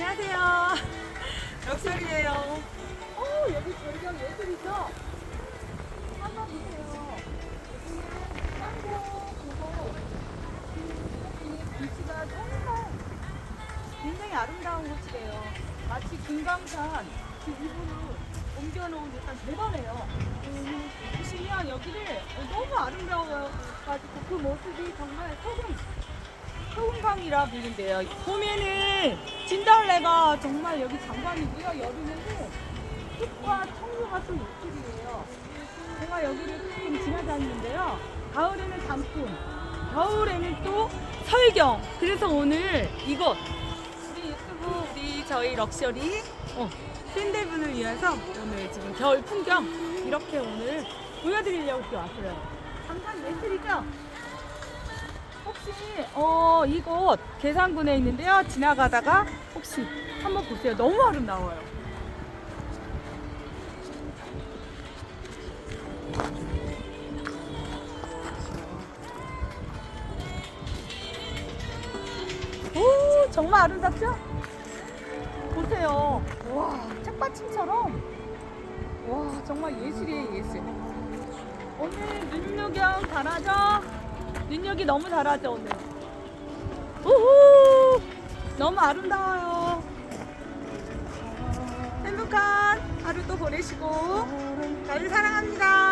안녕하세요. 럭셔리예요. 오 여기 절경 예술이죠? 한번 보세요. 여기는 그거 이 비치가 정말 굉장히 아름다운 곳이래요. 마치 금강산 그 일부를 옮겨놓은 듯한 대단해요. 음, 보시면 여기를 너무 아름다워요. 가지고 그 모습이 정말 소금 소금강이라 불린대요. 봄에는 진달래가 정말 여기 장관이고요. 여름에는 숲과 청소가 또 예술이에요. 제가 여기를 조금 지나다니는데요. 가을에는 단풍, 겨울에는 또 설경. 그래서 오늘 이곳 우리 유튜브 우리 저희 럭셔리 어, 팬들분을 위해서 오늘 지금 겨울 풍경 이렇게 오늘 보여드리려고 왔어요. 잠깐 예술이죠? 혹시 어 이곳 계산군에 있는데요. 지나가다가 혹시 한번 보세요. 너무 아름다워요. 오 정말 아름답죠? 보세요. 와 책받침처럼 와 정말 예술이에요 예술. 오늘 눈요경 잘하죠? 눈요기 너무 잘하죠 오늘. 우후 너무 아름다워요. 행복한 하루 또 보내시고 저를 사랑합니다.